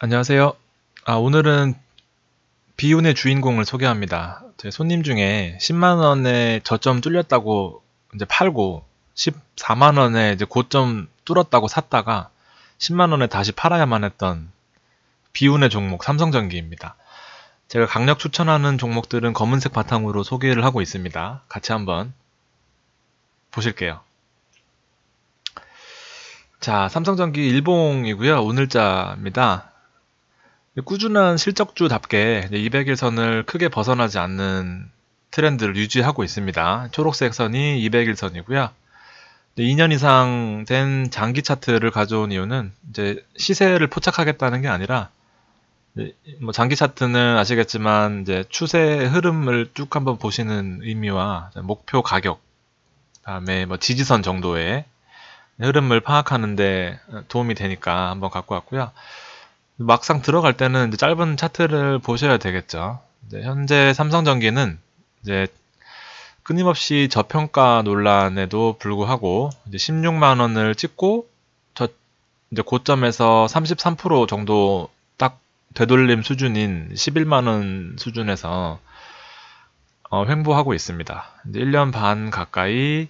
안녕하세요. 아, 오늘은 비운의 주인공을 소개합니다. 제 손님 중에 10만원에 저점 뚫렸다고 이제 팔고 14만원에 이제 고점 뚫었다고 샀다가 10만원에 다시 팔아야만 했던 비운의 종목 삼성전기입니다. 제가 강력 추천하는 종목들은 검은색 바탕으로 소개를 하고 있습니다. 같이 한번 보실게요. 자, 삼성전기 일봉이고요. 오늘자입니다. 꾸준한 실적주답게 200일 선을 크게 벗어나지 않는 트렌드를 유지하고 있습니다. 초록색 선이 200일 선이고요. 2년 이상 된 장기 차트를 가져온 이유는 이제 시세를 포착하겠다는 게 아니라 뭐 장기 차트는 아시겠지만 이제 추세 흐름을 쭉 한번 보시는 의미와 목표 가격, 다음에 뭐 지지선 정도의 흐름을 파악하는데 도움이 되니까 한번 갖고 왔고요. 막상 들어갈 때는 이제 짧은 차트를 보셔야 되겠죠. 현재 삼성전기는 이제 끊임없이 저평가 논란에도 불구하고 이제 16만 원을 찍고 저 이제 고점에서 33% 정도 딱 되돌림 수준인 11만 원 수준에서 어, 횡보하고 있습니다. 이제 1년 반 가까이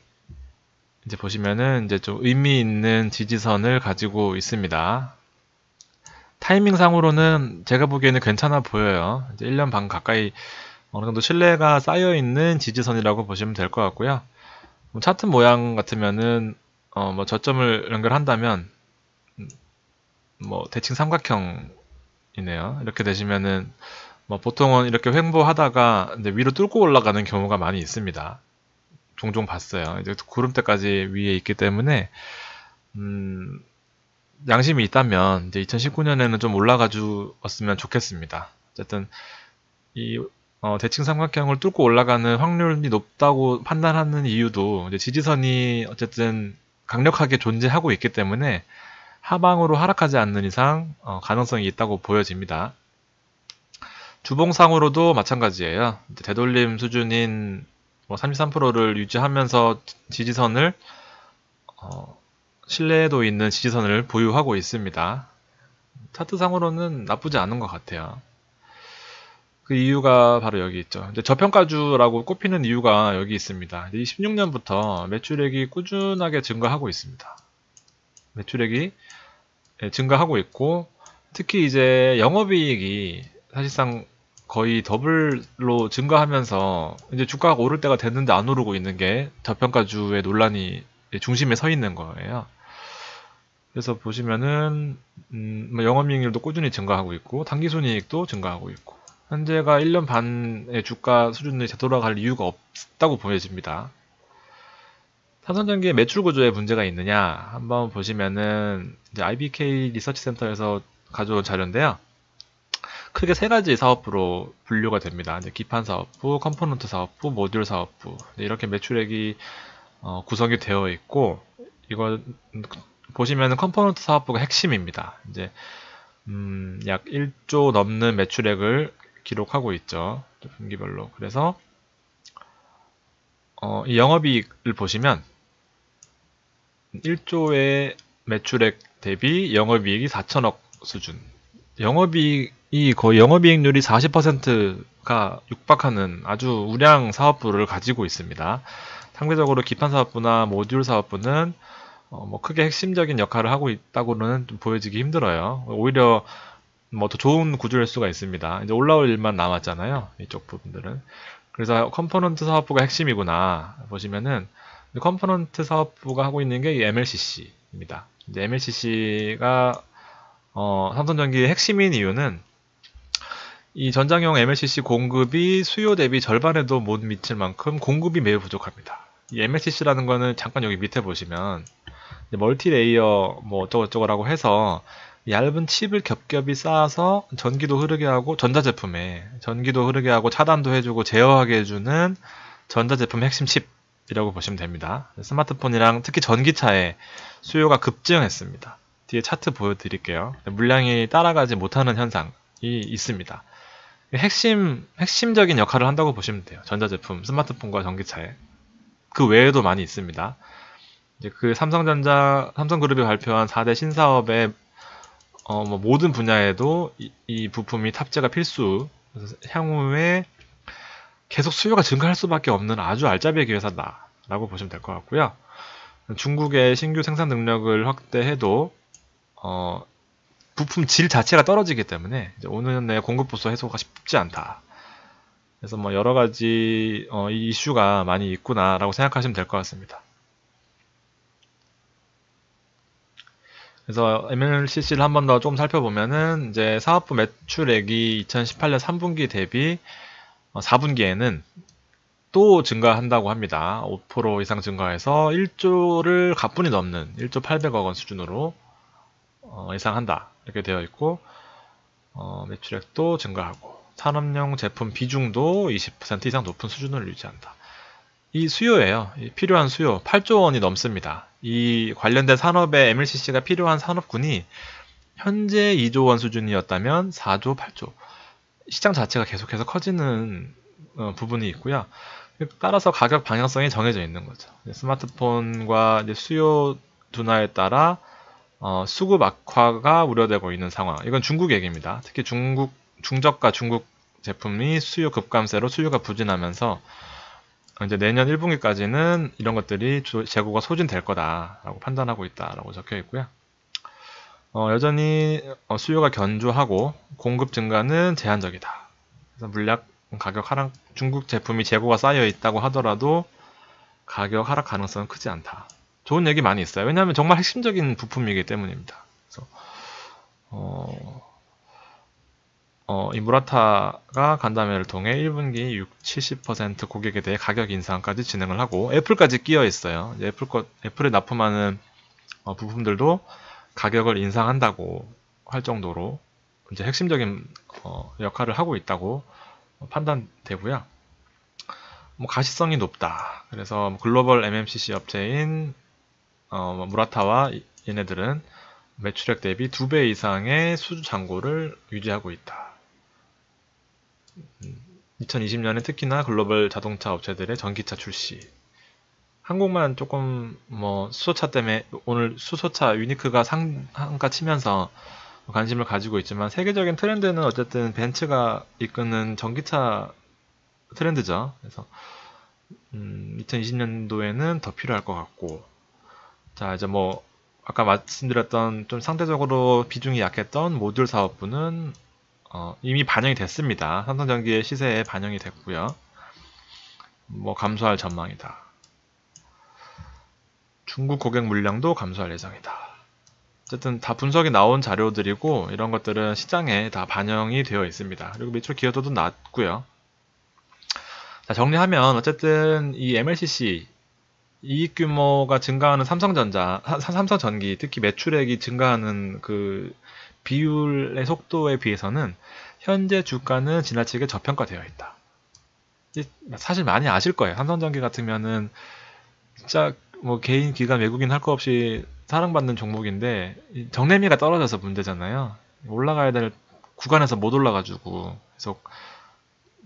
이제 보시면은 이제 좀 의미 있는 지지선을 가지고 있습니다. 타이밍상으로는 제가 보기에는 괜찮아 보여요. 이제 1년 반 가까이 어느 정도 신뢰가 쌓여 있는 지지선이라고 보시면 될 것 같고요. 뭐 차트 모양 같으면은 어 뭐 저점을 연결한다면 음, 뭐 대칭 삼각형이네요. 이렇게 되시면은 뭐 보통은 이렇게 횡보하다가 이제 위로 뚫고 올라가는 경우가 많이 있습니다. 종종 봤어요. 이제 구름대까지 위에 있기 때문에 음 양심이 있다면 이제 2019년에는 좀 올라가 주었으면 좋겠습니다. 어쨌든 이 어, 대칭 삼각형을 뚫고 올라가는 확률이 높다고 판단하는 이유도 지지선이 어쨌든 강력하게 존재하고 있기 때문에 하방으로 하락하지 않는 이상 어, 가능성이 있다고 보여집니다. 주봉상으로도 마찬가지예요. 되돌림 수준인 뭐 33%를 유지하면서 지지선을 어, 신뢰도 있는 지지선을 보유하고 있습니다. 차트상으로는 나쁘지 않은 것 같아요. 그 이유가 바로 여기 있죠. 저평가주라고 꼽히는 이유가 여기 있습니다. 16년부터 매출액이 꾸준하게 증가하고 있습니다. 매출액이 예, 증가하고 있고 특히 이제 영업이익이 사실상 거의 더블로 증가하면서 이제 주가가 오를 때가 됐는데 안 오르고 있는 게 저평가주의 논란이 중심에 서 있는 거예요. 그래서 보시면은 음, 뭐 영업이익률도 꾸준히 증가하고 있고 당기순이익도 증가하고 있고 현재가 1년 반의 주가 수준을 되돌아갈 이유가 없다고 보여집니다. 삼성전기의 매출 구조에 문제가 있느냐 한번 보시면은 IBK 리서치 센터에서 가져온 자료인데요. 크게 세 가지 사업부로 분류가 됩니다. 기판 사업부, 컴포넌트 사업부, 모듈 사업부 이렇게 매출액이 어, 구성이 되어 있고 이거 보시면 컴포넌트 사업부가 핵심입니다. 이제 음, 약 1조 넘는 매출액을 기록하고 있죠. 분기별로. 그래서 어, 이 영업이익을 보시면 1조의 매출액 대비 영업이익이 4천억 수준. 영업이익이 거의 영업이익률이 40%가 육박하는 아주 우량 사업부를 가지고 있습니다. 상대적으로 기판 사업부나 모듈 사업부는 어, 뭐 크게 핵심적인 역할을 하고 있다고는 좀 보여지기 힘들어요. 오히려 뭐 더 좋은 구조일 수가 있습니다. 이제 올라올 일만 남았잖아요. 이쪽 부분들은. 그래서 컴포넌트 사업부가 핵심이구나 보시면은 컴포넌트 사업부가 하고 있는 게 MLCC입니다. 이제 MLCC가 어, 삼성전기의 핵심인 이유는 이 전장용 MLCC 공급이 수요 대비 절반에도 못 미칠 만큼 공급이 매우 부족합니다. 이 MLCC라는 거는 잠깐 여기 밑에 보시면 멀티 레이어 뭐 어쩌고저쩌고라고 해서 얇은 칩을 겹겹이 쌓아서 전기도 흐르게 하고 전자제품에 전기도 흐르게 하고 차단도 해주고 제어하게 해주는 전자제품 핵심 칩이라고 보시면 됩니다. 스마트폰이랑 특히 전기차에 수요가 급증했습니다. 뒤에 차트 보여드릴게요. 물량이 따라가지 못하는 현상이 있습니다. 핵심, 핵심적인 역할을 한다고 보시면 돼요. 전자제품, 스마트폰과 전기차에. 그 외에도 많이 있습니다. 이제 그 삼성전자, 삼성그룹이 발표한 4대 신사업의 어, 뭐 모든 분야에도 이, 이 부품이 탑재가 필수. 그래서 향후에 계속 수요가 증가할 수밖에 없는 아주 알짜배기 회사다라고 보시면 될 것 같고요. 중국의 신규 생산 능력을 확대해도 어, 부품 질 자체가 떨어지기 때문에 5년 내에 공급 부서 해소가 쉽지 않다. 그래서 뭐 여러 가지 어, 이슈가 많이 있구나라고 생각하시면 될 것 같습니다. 그래서 MLCC를 한 번 더 좀 살펴보면은 이제 사업부 매출액이 2018년 3분기 대비 4분기에는 어, 또 증가한다고 합니다. 5% 이상 증가해서 1조를 가뿐히 넘는 1조 800억 원 수준으로 어, 예상한다. 이렇게 되어 있고 어, 매출액도 증가하고 산업용 제품 비중도 20% 이상 높은 수준을 유지한다. 이 수요예요. 이 필요한 수요 8조 원이 넘습니다. 이 관련된 산업에 MLCC가 필요한 산업군이 현재 2조 원 수준이었다면 4조, 8조 시장 자체가 계속해서 커지는 어, 부분이 있고요. 따라서 가격 방향성이 정해져 있는 거죠. 스마트폰과 수요 둔화에 따라 어, 수급 악화가 우려되고 있는 상황. 이건 중국 얘기입니다. 특히 중국 중저가 중국 제품이 수요 급감세로 수요가 부진하면서 이제 내년 1분기까지는 이런 것들이 재고가 소진될 거다라고 판단하고 있다라고 적혀 있고요. 어, 여전히 어, 수요가 견조하고 공급 증가는 제한적이다. 그래서 물약 가격 하락 중국 제품이 재고가 쌓여 있다고 하더라도 가격 하락 가능성은 크지 않다. 좋은 얘기 많이 있어요. 왜냐하면 정말 핵심적인 부품이기 때문입니다. 그래서 어, 어, 이 무라타가 간담회를 통해 1분기 6, 70% 고객에 대해 가격 인상까지 진행을 하고 애플까지 끼어 있어요. 애플 것, 애플에 납품하는 어, 부품들도 가격을 인상한다고 할 정도로 이제 핵심적인 어, 역할을 하고 있다고 판단되고요. 뭐 가시성이 높다. 그래서 글로벌 MMCC 업체인 어, 뭐 무라타와 얘네들은 매출액 대비 2배 이상의 수주 잔고를 유지하고 있다. 2020년에 특히나 글로벌 자동차 업체들의 전기차 출시. 한국만 조금 뭐 수소차 때문에 오늘 수소차 유니크가 상한가 치면서 관심을 가지고 있지만 세계적인 트렌드는 어쨌든 벤츠가 이끄는 전기차 트렌드죠. 그래서 음, 2020년도에는 더 필요할 것 같고 자 이제 뭐 아까 말씀드렸던 좀 상대적으로 비중이 약했던 모듈 사업부는 어, 이미 반영이 됐습니다. 삼성전기의 시세에 반영이 됐고요. 뭐 감소할 전망이다. 중국 고객 물량도 감소할 예정이다. 어쨌든 다 분석이 나온 자료들이고 이런 것들은 시장에 다 반영이 되어 있습니다. 그리고 매출 기여도도 낮고요. 자, 정리하면 어쨌든 이 MLCC 이익 규모가 증가하는 삼성전자, 삼성전기, 특히 매출액이 증가하는 그 비율의 속도에 비해서는 현재 주가는 지나치게 저평가되어 있다. 사실 많이 아실 거예요. 삼성전기 같으면은 진짜 뭐 개인 기관 외국인 할 거 없이 사랑받는 종목인데 정례미가 떨어져서 문제잖아요. 올라가야 될 구간에서 못 올라가지고 계속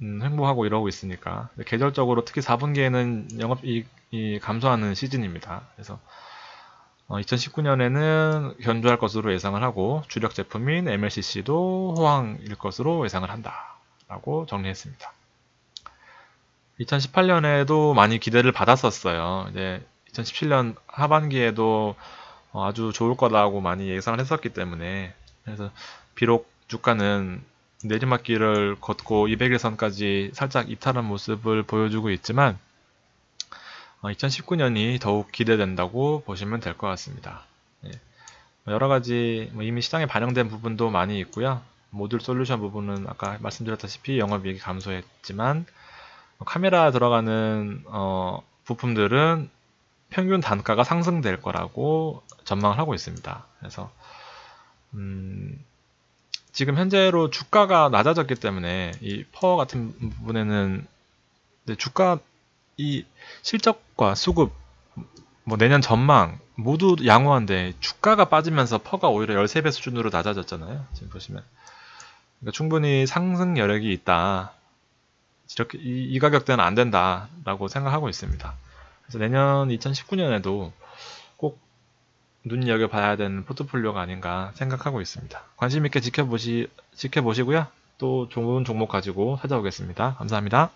음, 횡보하고 이러고 있으니까 계절적으로 특히 4분기에는 영업이익이 감소하는 시즌입니다. 그래서 어, 2019년에는 견조할 것으로 예상을 하고 주력 제품인 MLCC도 호황일 것으로 예상을 한다. 라고 정리했습니다. 2018년에도 많이 기대를 받았었어요. 이제 2017년 하반기에도 어, 아주 좋을 거다고 많이 예상을 했었기 때문에 그래서 비록 주가는 내리막길을 걷고 200일선까지 살짝 이탈한 모습을 보여주고 있지만 2019년이 어, 더욱 기대된다고 보시면 될 것 같습니다. 예. 뭐 여러 가지 뭐 이미 시장에 반영된 부분도 많이 있고요. 모듈 솔루션 부분은 아까 말씀드렸다시피 영업이익이 감소했지만 뭐 카메라 들어가는 어, 부품들은 평균 단가가 상승될 거라고 전망을 하고 있습니다. 그래서 음, 지금 현재로 주가가 낮아졌기 때문에 이 퍼 같은 부분에는 주가 이 실적 과 수급, 뭐 내년 전망 모두 양호한데 주가가 빠지면서 퍼가 오히려 13배 수준으로 낮아졌잖아요. 지금 보시면. 그러니까 충분히 상승 여력이 있다. 이렇게 이, 이 가격대는 안 된다라고 생각하고 있습니다. 그래서 내년 2019년에도 꼭 눈여겨 봐야 되는 포트폴리오가 아닌가 생각하고 있습니다. 관심 있게 지켜보시, 지켜보시고요. 또 좋은 종목 가지고 찾아오겠습니다. 감사합니다.